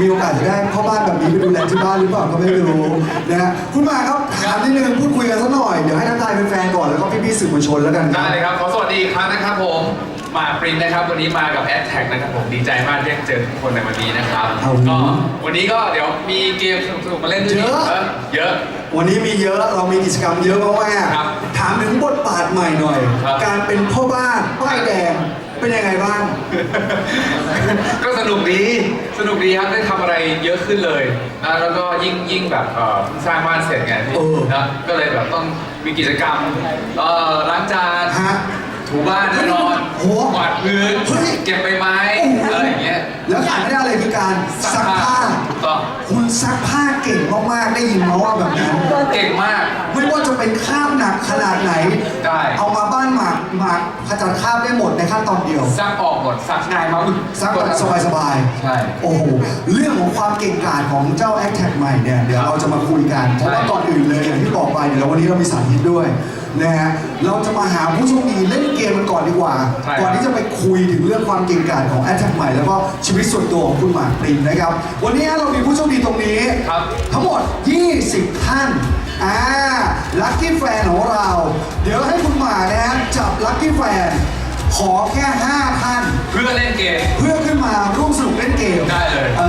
มีโอกาสจะได้พ่อบ้านแบบนี้ไปดูแลที่บ้านหรือเปล่าก็ไม่รู้นะฮะคุณหมากครับถามนิดนึงพูดคุยกันสักหน่อยเดี๋ยวให้ทักทายแฟนๆก่อนแล้วก็พี่ๆสื่อมวลชนแล้วกันคได้รับ เลยครับ ขอสวัสดีอีกครั้งนะครับผม มาปรินนะครับ วันนี้มากับแอดแท็กนะครับผม ดีใจมากที่ได้เจอทุกคนในวันนี้นะครับ ครับก็วันนี้ก็เดี๋ยวมีเกมสนุกๆมาเล่นด้วยเยอะเออเยอะ วันนี้มีเยอะเรามีกิจกรรมเยอะมากครับๆถามถึงบทบาทใหม่หน่อย ครับ การเป็นพ่อบ้านป้ายแดง เป็นยังไงบ้าง ก็สนุกดี สนุกดีครับ ได้ทำอะไรเยอะขึ้นเลยนะแล้วก็ยิ่งยิ่งแบบเอ่อเพิ่งสร้างบ้านเสร็จไงพี่เออ นะก็เลยแบบต้องมีกิจกรรมเอ่อล้างจาน ฮะ ถูบ้านแน่นอนโอ้โหกวาดพื้น เฮ้ย เก็บใบไม้โอ้โหอะไรอย่างเงี้ยแล้วขาดไม่ได้เลยคือการซักผ้า ถูกต้องคุณซักผ้าเก่งมากๆ ได้ยินมาว่าแบบนั้น เก่งมาก ไม่ว่าจะเป็นคราบหนักขนาดไหน ได้ เอามาบ้านห มากหมากขจัดคราบได้หมดในขั้นตอนเดียวซักออกหมดซักง่ายมากอุ๊ยซักแบบสบายๆ ใช่ โอ้โห เรื่องของความเก่งกาจของเจ้า a c t แท็ใหม่เนี่ย เดี๋ยวเราจะมาคุยกันเพราะว่าใช่ก่อนอื่นเลยอย่างที่บอกไปเดี๋ยววันนี้เรามีสาธิตด้วยนะฮะ เราจะมาหาผู้โชคดีเล่นเกมกันก่อนดีกว่า ใช่ ก่อนที่จะไปคุยถึงเรื่องความเก่งกาจของ a c t แท็ใหม่แล้วก็ชีวิตส่วนตัวของคุณหมากปรินนะครับ วันนี้เรามีผู้โชคดีตรงนี้ ครับ ทั้งหมด 20 ท่าน อ่าลัคกี้แฟนของเรา เดี๋ยวให้คุณหมากนะฮะจับลัคกี้แฟนขอแค่ 5 ท่าน เพื่อเล่นเกม เพื่อขึ้นมาร่วมสนุกเล่นเกมได้เลย เอ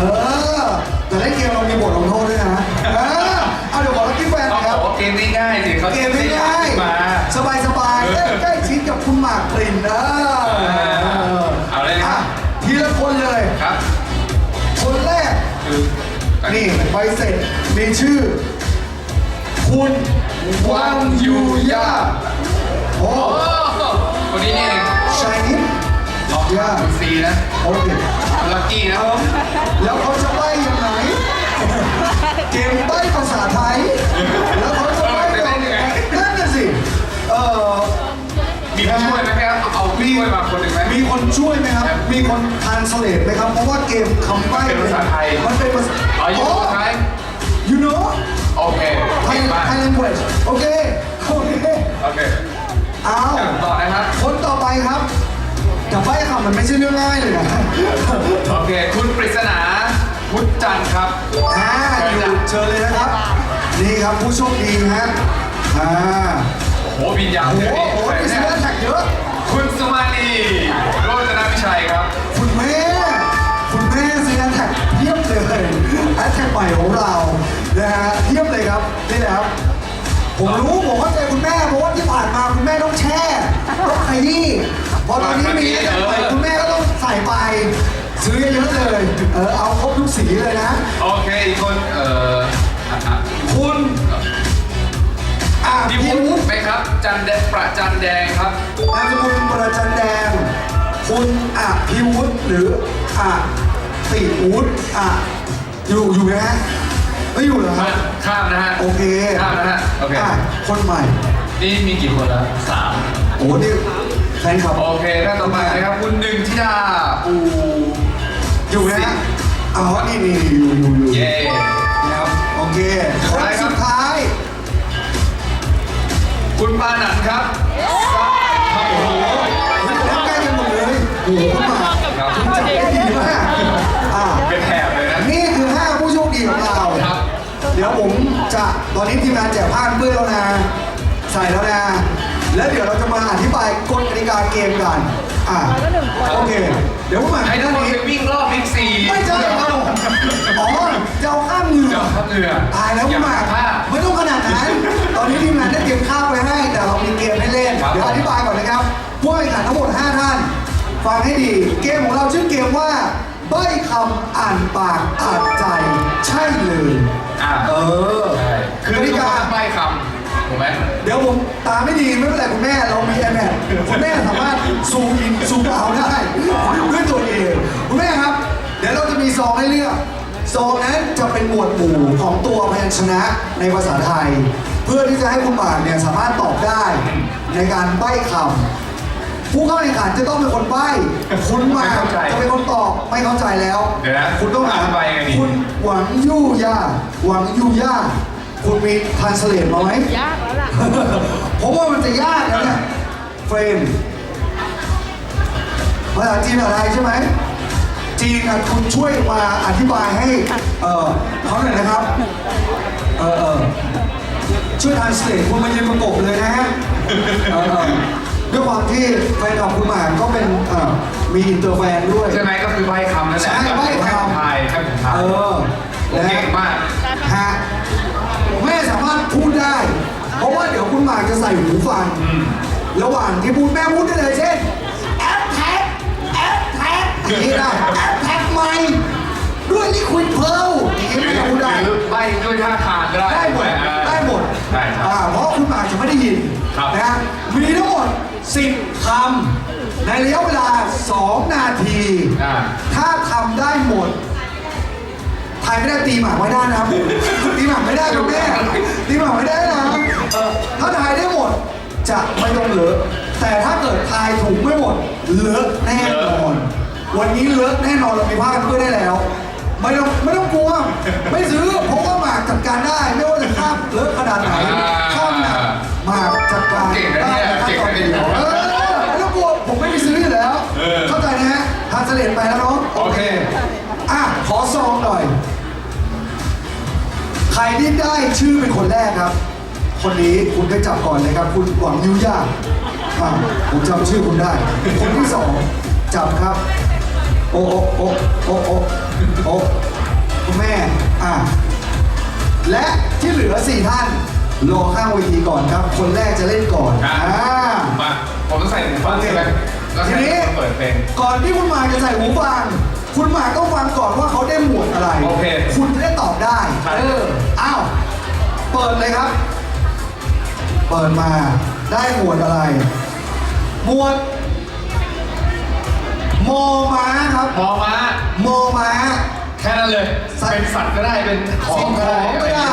อ แต่เล่นเกมเรามีบทลงโทษด้วยนะ เออเอาเดี๋ยวบอกลักกี้แฟนต้องนะคบรัอบกว่าเกมนี้ง่ายสิเขาเกมไม่ง่ายมา สบายสบายๆเออ ใกล้ชิดกับคุณหมากปรินเออเอาเลยนะครับ อะทีละคนเลย ครับคนแรก คือนี่ใบเสร็จมีชื่อ คุณวังยูยาโอ้โอ้คนนี้นี่เองชายนิดลองยากดูฟรีนะโอเคลัคกี้นะเอาแล้วเขาจะใบ้ยังไงเกมใบ้ภาษาไทย แล้วเขาจะใบ้ยังไงนั่นน่ะสิเออมีผู้ช่วยไหมครับเอาผู้ช่วยมาคนหนึ่งไหมมีคนช่วยไหมครับ มีคนทานสเลตไหมครับ เพราะว่าเกมคำใบ้เป็นภาษาไทย มันเป็นภาษาอ๋ออยู่ภาษาไทย you know โอเคไทยเก่งมากไทย language โอเค โอเคโอเคเอาอะต่อนะครับ คนต่อไปครับแต่ใบ้คำมันไม่ใช่เรื่องง่ายเลยนะโอเค คุณปริศนาพุทธจันทร์ครับ อ่าอยู่เชิญเลยนะครับ นี่ครับผู้โชคดีฮะอ่าโอ้โหบินยาวโอ้เดี๋ยวโหนี้โอ้โหมีสินแท็กเยอะ คุณสุมาลีโรจนวิชัยครับ แอดแท็กใหม่ของเรานะฮะเทียบเลยครับนี่แหละครับผมรู้ผมเข้าใจคุณแม่เพราะว่าที่ผ่านมาคุณแม่ต้องแช่ต้องขยี้พอตอนนี้มีแอดแท็กใหม่คุณแม่ก็ต้องใส่ไป ซื้อเยอะๆเลยเออเอาครบทุกสีเลยนะโอเคอีกคนเอ่ออะอะคุณอะพี่พี่วุวุฒิฒิไหมครับ จันแดงประจันแดงครับ นามสกุลประจันแดง คุณอภิวุฒิหรืออติวุฒิอะ อยู่อยู่ไหมฮะไม่อยู่เหรอครับ ข้ามนะฮะโอเคข้ามนะฮะโอเคอะคนใหม่ นี่มีกี่คนแล้วสามโอ้นี่แฟนคลับโอเคท่านต่อไปนะครับคุณหนึ่งธิดาอูอยู่ไหมฮะอ๋อนี่นี่อยู่อยู่อยู่เย่นะครับโอเคคนสุดท้ายครับสุดท้ายคุณปานันครับครับโอ้โหแล้วใกล้กันหมดเลยโอ้โหคุณหมากครับ เดี๋ยวผมจะตอนนี้ทีมงานแจกผ้ากันเปื้อนแล้วนะ ใส่แล้วนะ แล้วเดี๋ยวเราจะมาอธิบายกฎกติกาเกมกันอะโอเค เดี๋ยวผมมาให้ให้ทุกท่านคนนี้ ไปวิ่งรอบบิ๊กซีไม่ใช่ครับผมอ๋อจะเอาข้ามเหงื่เดี๋อยวข้ามเหงื่อตายแล้วคุณหมากผ้า ไม่ต้องขนาดนั้น ตอนนี้ทีมงานได้เตรียมข้าวไว้ให้ แต่เรามีเกมให้เล่น ครับ เดี๋ยวอธิบายก่อนนะครับผู้แข่งขันทั้งหมด 5 ท่าน ฟังให้ดี เกมของเราชื่อเกมว่า ใบ้คำอ่านปากอ่านใจ ใช่เลย อ่าเออใช่คือกติทุกคกานใบ้คำถูกไหมเดี๋ยวผมตาไม่ดีไม่เป็นไรคุณแม่เรามี iPad คุณแม่สามารถซูมอินซูมเอาได้ด้วยตัวเองคุณแม่ครับ เดี๋ยวเราจะมีซองให้เลือกซองนั้นจะเป็นหมวดหมู่ของตัวพยัญชนะในภาษาไทย เพื่อที่จะให้คุณหมากเนี่ยสามารถตอบได้ในการใบ้คำ ผู้เข้าแข่งขันจะต้องเป็นคนใบ้คุณมาจะเป็นคนตอบไม่เข้าใจแล้วเดี๋ยวนะคุณต้องอ่านบ้ไงนี่ คุณหวังยู่ย่าหวังยู่ย่าคุณมีทานเสลดมาไหม ยากแล้วล่ะ ผมว่ามันจะยากนะเนี่ยเฟรมภาษาจีนอะไรใช่ไหมจีนคุณช่วยมาอธิบายให้เขาหน่อยนะครับช่วยทานสเตมคุณมาย็นประกบเลยนะฮะ ด้วยความที่แฟนของคุณหมากก็เป็นมีอินเตอร์แฟนด้วย ใช่ไหมก็คือใบคำนั่นแหละใช่ใบคำไทายให้ผมทายเออเก่งมาก ฮะแม่สามารถพูดได้ เพราะว่าเดี๋ยวคุณหมากจะใส่หูฟังระหว่างที่พูดแม่พูดได้เลยเช่นแอปแท็กแอปแท็กอย่างนี้ได้แอปแท็กใหม่ด้วยนี่ควิเพลอย่างนี้หแม่พูดได้ใบด้วยท่าทางก็ได้ได้หมดได้หมด ใช่ครับ อ่า เพราะาจจะไม่ได้ยินครับนะมีทั้งหมด 10คำในระยะเวลา 2 นาทีถ้าทำได้หมดทายไม่ได้ตีหมาไว้ได้นะครับ ตีหมาไม่ได้คุณแม่ตีหมาไม่ได้นะเออถ้าทายได้หมดจะไม่ต้องเลอะแต่ถ้าเกิดทายถูกไม่หมดเลอะแน่นอน วันนี้เลอะแน่นอนเรามีผ้ากันเพื่อนได้แล้ว ไม่ต้องไม่ต้องกลัว ไม่ซื้อเพราะว่าหมากจัดการได้ ไม่ว่าจะคราบเลอขนาดไหน องหน่อย ใครที่ได้ชื่อเป็นคนแรกครับ คนนี้คุณได้จับก่อนเลยครับ คุณหวังยิ้วย่าอะผมจำชื่อคุณได้ คนที่สองจับครับ โอ้โอ้โอ้โอ้โอโอ้คุณแม่อะและที่เหลือสี่ท่านรอข้างเวทีก่อนครับ คนแรกจะเล่นก่อนครับ อ่า มาผมต้องใส่หูฟังใช่ไหมทีนี้ก่อนที่คุณมาจะใส่หูฟัง คุณหมากก็ฟังก่อนว่าเขาได้หมวดอะไร โอเคคุณจะได้ตอบได้เอออ้าวเปิดเลยครับ เปิดมาได้หมวดอะไร หมวดมอม้าครับมอม้ามอม้า แค่นั้นเลย เป็นสัตว์ก็ได้ เป็นของก็ได้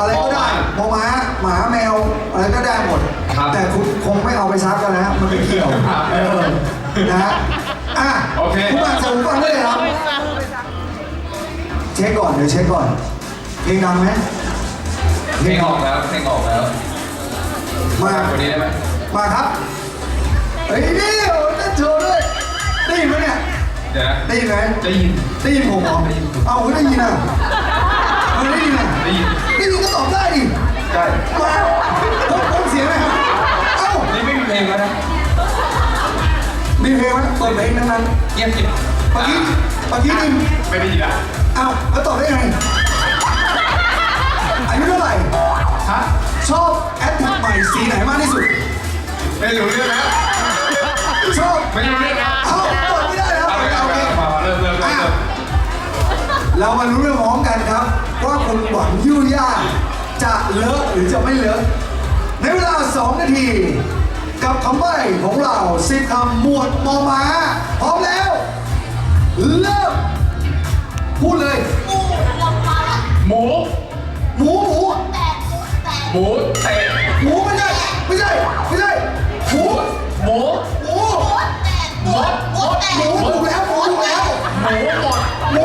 อะไรก็ได้หมาหมาแมว อะไรก็ได้หมดแต่คุณคงไม่เอาไปซักกันนะมันไม่เกี่ยวนะฮะอะโอเค ผู้ฟังจะผู้ฟังด้วยครับ เช็คก่อนเดี๋ยวเช็คก่อน เพลงดังไหมเพลงออกแล้วเพลงออกแล้วมากกว่านี้ได้ไหมมาครับเฮ้ยนี่โอ้ยนั่นโชว์ด้วยได้ยินไหมเนี่ยเดี๋ยวนะได้ยินไหม ได้ยิน ได้ยินผมเหรอเอาคุณได้ยินอะได้ยินอะได้ยิน ไม่มีก็ตอบได้ดิใช่มาผมผมเสียงไหมครับเอ้านี่ไม่มีเพลงแล้วนะมีเพลงไหมเปิดเพลงนั้นเงียบจิบๆเมื่อกี้เมื่อกี้นี่ไม่ได้ยินอะเอ้าแล้วตอบได้ไงอายุเท่าไหร่ฮะชอบแอดท็กใหม่สีไหนมากที่สุด ไม่รู้เรื่องแล้วชอบไม่รู้เรื่องแล้วเอาตอบไม่ได้แล้วเอาเอาเอาเริ่มเริ่มเริ่มเริ่ม เรามารู้รื่ ยุ่ยยากจะเลอะหรือจะไม่เลอะในเวลา 2 นาที กับคำใบ้ของเราสิบคำหมวดมอมาพร้อมแล้ว เริ่ม พูดเลย ปูลงมาหมู หมูหมูแตกหมูเตหมูไม่ใช่ไม่ใช่ไม่ใช่หมูหมูหมูหมูแตกหมดหมดแตกหมูถูกแล้วหมูถูกแล้วหมูหมดหมู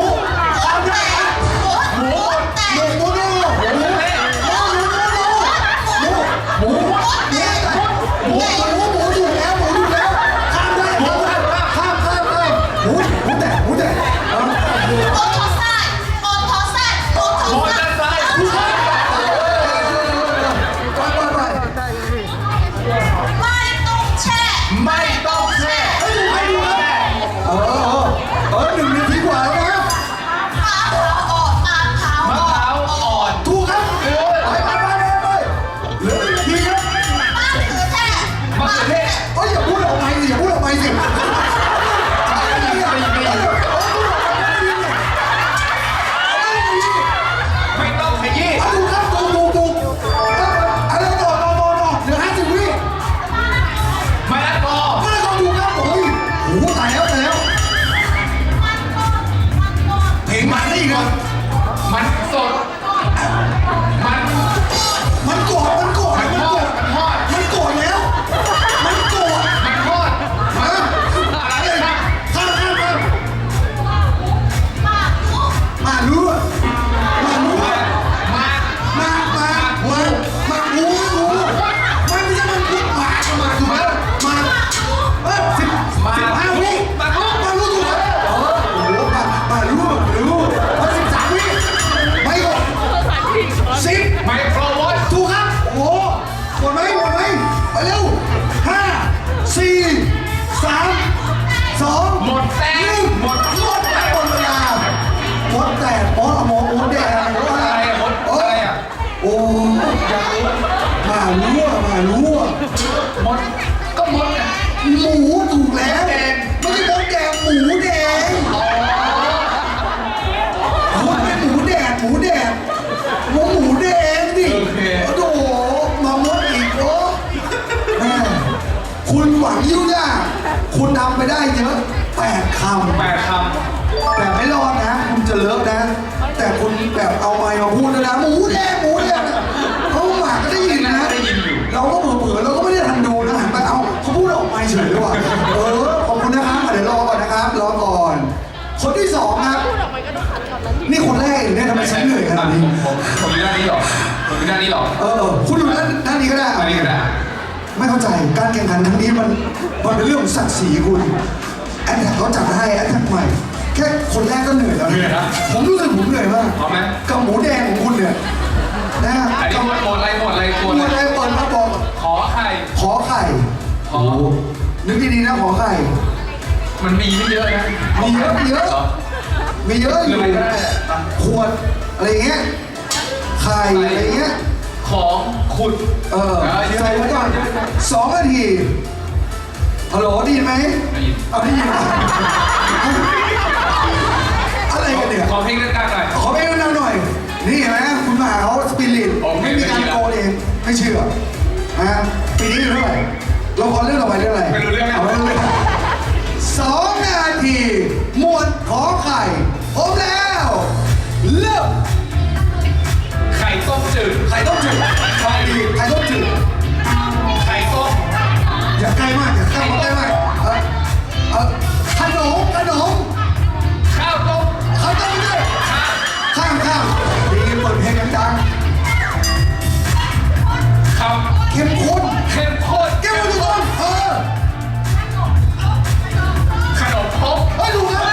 ด้านนี้เหรอมันคือด้านนี้เหรอเออเออคุณดูด้านด้านนี้ก็ได้อันนี้ก็ได้ไม่เข้าใจการแข่งขันครั้งนี้มันมันเป็นเรื่องของศักดิ์ศรีคุณแอนแท็กเขาจัดให้แอนแท็กใหม่ แค่คนแรกก็เหนื่อยแล้วเหนื่อยนะผมรู้สึกผมเหนื่อยมากพร้อมไหม กับหมูแดงของคุณเนี่ยนะฮะอันนี้หมดหมดอะไรหมดอะไรหหมมวดดอะอะไรไรเปิดมาบอก ขอไข่ ขอไข่ขอนึกดีๆนะขอไข่ มันมีไม่เยอะนะมีเยอะมีเยอะ หรอมีเยอะอหรือยู่อะไรก็ได้ ขวดอะไรอย่างเงี้ย ไข่อะไรอย่างเงี้ย ของขุดเออเยอะใส่ไว้ก่อนเยอะเยอะสองนาทีฮัลโหลได้ยินไหมได้ยินเอาได้ยินอะไรกันเนี่ยขอเพลงดังๆหน่อยขอไปดังๆหน่อย นี่เห็นไหมคุณมาเขาสปิริตโอเคไม่มีการไม่มีแล้วโกนเองไม่เชื่อนะปีนี้อยู่เท่าไหร่เราขอเรื่องต่อไปเรื่องอะไรไม่รู้เรื่องเอาไม่รู้เรื่องสองนาทีหมวดขอไข่พร้อมแล้ว ต้มจืดไข่ต้มจืดไข่ดีไข่ต้มจืดไข่ต้มอย่าใกล้มากอย่าใกล้มาใกล้มากเออเออขนมขนมข้าวต้มเขาต้มด้วยข้ามข้ามดีเปิดเพลงดังคๆเข้มข้นำเข้มข้นเข้มข้นทุกคนเออขนมครกเฮ้ยดูนะ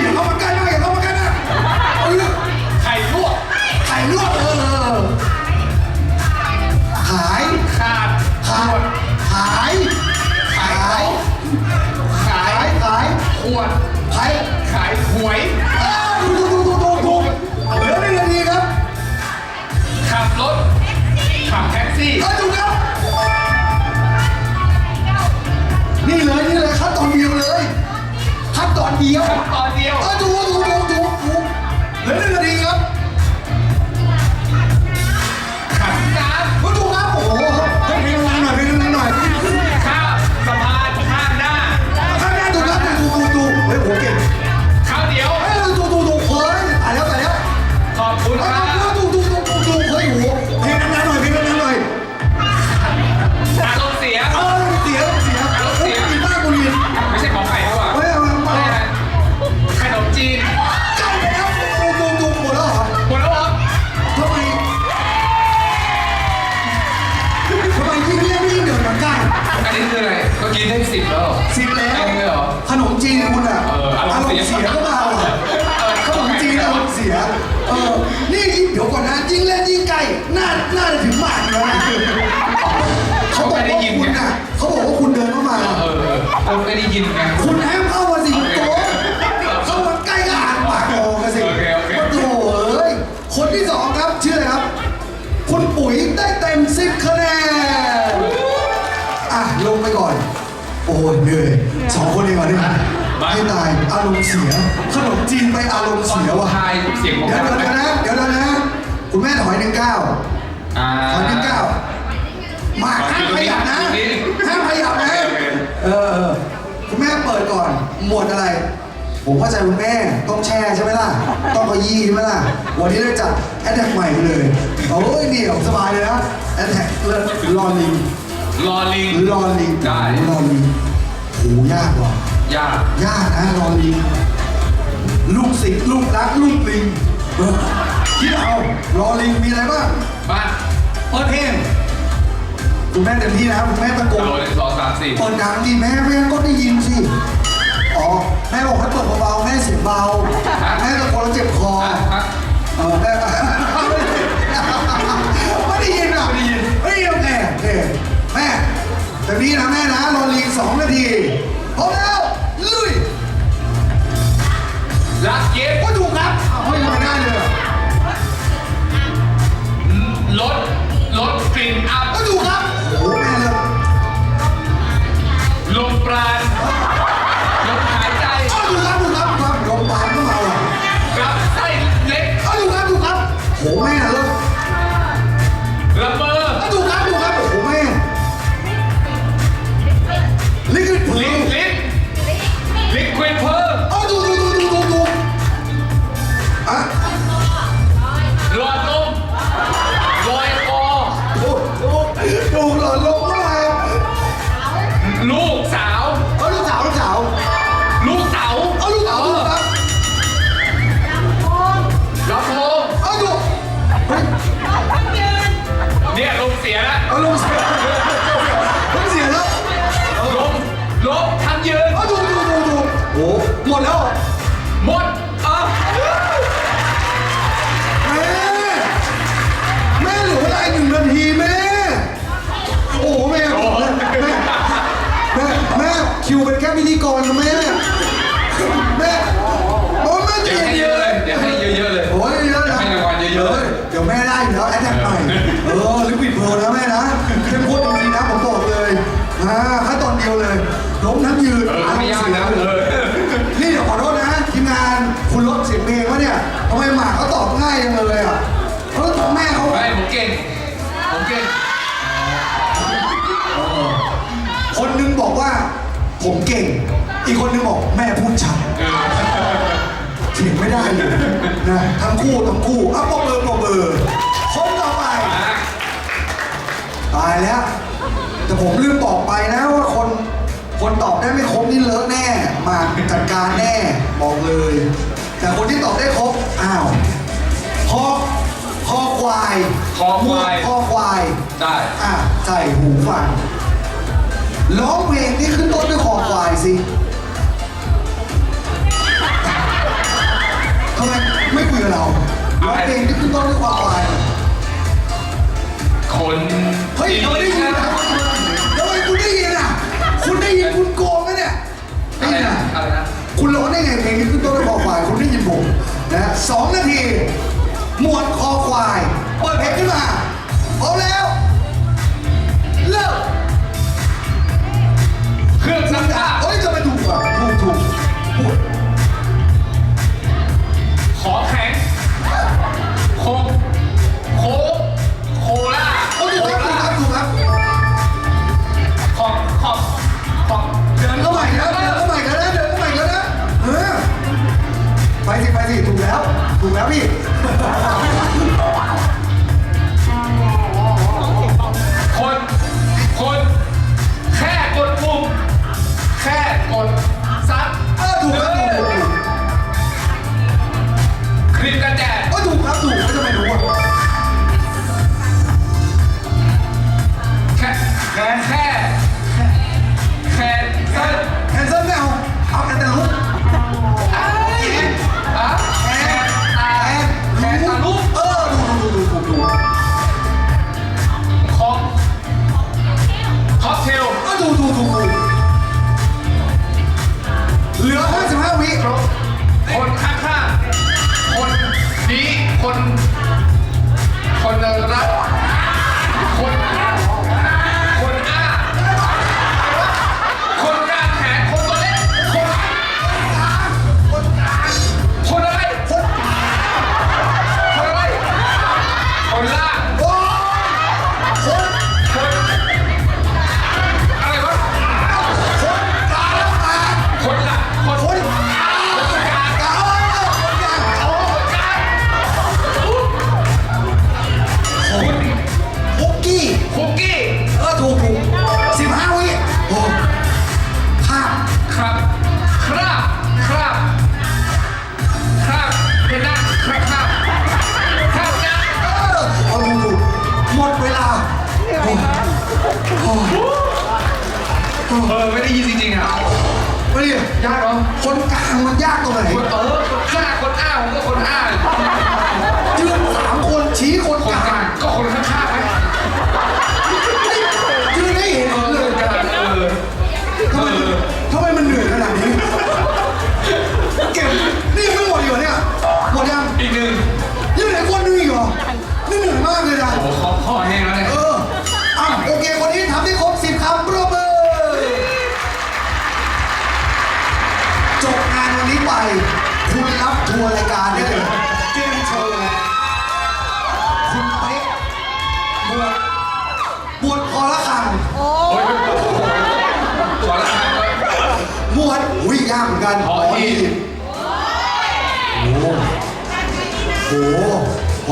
อย่าเข้ามาใกล้มากอย่าเข้ามาใกล้มากเออไข่ลวกไข่ลวกเออ ตายอารมณ์เสียขนมจีนไปอารมณ์เสียว่ะ ทายเสียงของเดี๋ยวเราเดี๋ยวนะเดี๋ยวเดี๋ยวนะคุณแม่ถอยหนึ่งเก้าอ่า ถอยหนึ่งเก้ามาห้ามขยับนะห้ามขยับนะเออเออคุณแม่เปิดก่อน หมวดอะไร ผมเข้าใจคุณแม่ต้องแช่ใช่ไหมล่ะ ต้องขยี้ใช่ไหมล่ะ วันนี้ได้จัดแอดแท็กใหม่ไปเลยโอ้ยเหนียวสบายเลยนะแอดแท็กเลิศรอลิง รอลิงรอลิงได้ รอลิงโหยากว่ะ ยากยากนะรอลิงลูกศิษย์ลูกรักลูกลิงเออคิดเอารอลิงมีอะไรบ้างมาเปิดเพลงคุณแม่เต็มที่นะคุณแม่ตะโกโดนนหนึ่งสองสามสี่เปิดดังดิแม่แม่ก็ได้ยินสิอ๋อแม่บอกให้เปิดเบาๆแม่เสียงเบาแม่ตะโกน ออลิควิดเพร์ลนะแม่นะเข้มข้นจริงๆนะผมบอกเลยอ่าขั้นตอนเดียวเลยล้มทั้งยืนเออไม่ยากนะเออ นี่เดี๋ยวขอโทษนะทีมงานคุณลดเสียงเพลงวะเนี่ยทำไมหมากเขาตอบง่ายจังเลยอะเออแม่เขาไม่ผมเก่ง ผมเก่ง คนนึงบอกว่าผมเก่ง อีกคนนึงบอกแม่พูดชัดเออเถียงไม่ได้เลยนะทั้งคู่ทั้งคู่อะปอบเบอร์ปอบเบอร์คนต่อไปมา ตายแล้ว แต่ผมลืมบอกไปนะว่าคน คนตอบได้ไม่ครบนี่เลอะแน่ มาจัดการแน่ บอกเลย แต่คนที่ตอบได้ครบ อ้าวคอคอควายคอควาย คอควาย ได้ อะใส่หูฟัง ร้องเพลงที่ขึ้นต้นด้วยคอควายสิทำไมไม่คุยกับเราร้องเพลงที่ขึ้นต้นด้วยคอควาย คนเฮ้ย ทำไมได้ยินอะทำไมคุณได้ยินอะ คุณได้ยินคุณโกงนะเนี่ยได้อะไรยินนะอะอะไรนะ คุณร้องได้ไงเพลงที่ขึ้นต้นด้วยคอควาย คุณได้ยินผมนะสองนาที หมวดคอควาย เปิดเพลงขึ้นมาพร้อมแล้ว ถู ครบ คนข้างๆคนนี้คน คนรัก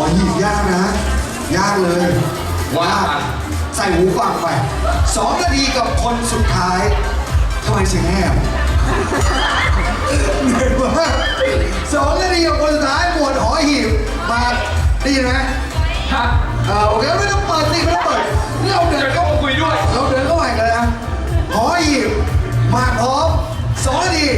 อหยิบยากนะ ยากเลย ว่าใส่หูฟังไปสองนาทีกับคนสุดท้ายทำไมเสียงแหบเหนื่อยมากสองนาทีกับคนสุดท้ายปวดหอหีบมาได้ยินไหมครับเออโอเคไม่ต้องเปิดสิไม่ต้องเปิดเราเดินก็มาคุยด้วย เราเดินเข้าไปกันแล้วหอหีบมาพร้อมสองนาที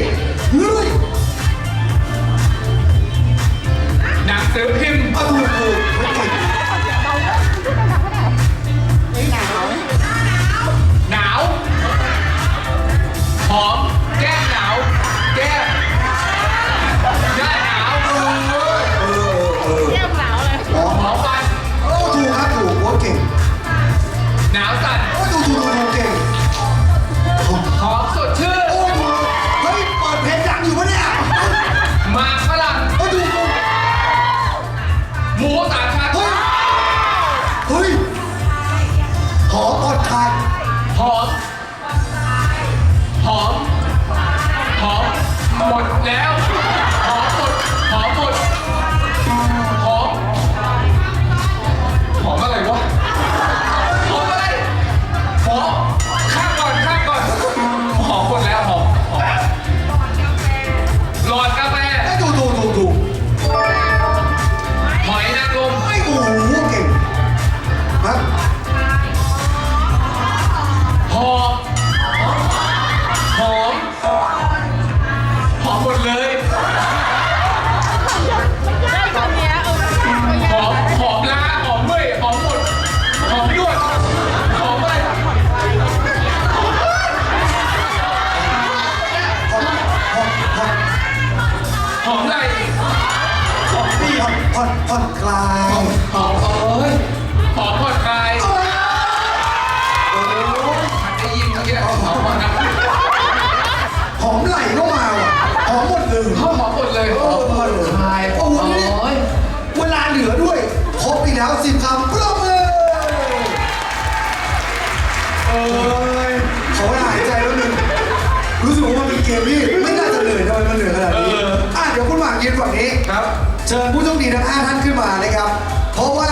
5 ท่านขึ้นมานะครับ เพราะว่า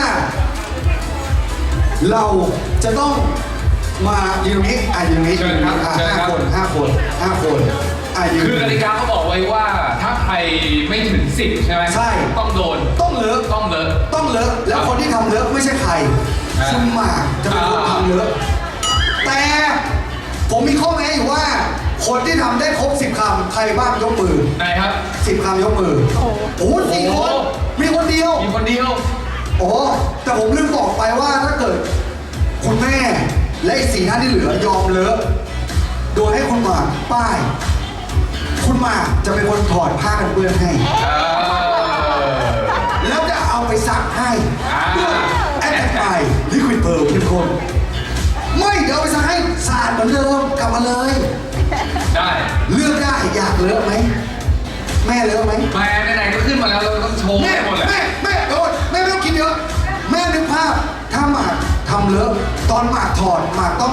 เราจะต้องมาอยืนตรงนี้อะยืนตรงนี้เชิญครับอ่ชิครัห้าบ คนห้าคนห้าคนคือกติกาเขาบอกไว้ว่าถ้าใครไม่ถึงสิบใช่ไหมใช่ ต้องโดนต้องเลิก ต้องเลิก ต้องเลิกแล้วคนที่ทำเลิกไม่ใช่ใครอ่าคุณหมากจะเป็นคนทำเลิกแต่ผมมีข้อแม้อยู่ว่า คนที่ทำได้ครบ 10คำใครบ้างยกมือ ไหนครับ 10คำยกมือโอ้โหสี่คน ดียว มีคนเดียว โอ้แต่ผมลืมบอกไปว่าถ้าเกิด คุณแม่และอีกสี่ท่านที่เหลือยอมเลอะโดยให้คุณหมากป้าย คุณหมากจะเป็นคนถอดผ้ากันเปื้อนให้ เออ แล้วจะเอาไปซักให้อ่า ด้วยแอดแทกไปลิควิดเพิร์ลเข้มข้นไม่เดี๋ยวเอาไปซักให้สะอาดเหมือนเดิมกลับมาเลย ได้ เลือกได้อยากเลอะไหม แม่เลอะไหมแม่ไหนๆก็ขึ้นมาแล้วเราต้องโชว์แม่ให้หมดแหละแม่แม่โดนแม่ไม่ต้องคิดเยอะแม่นึกภาพถ้าหมากทำเลอะตอนหมากถอดหมากต้อง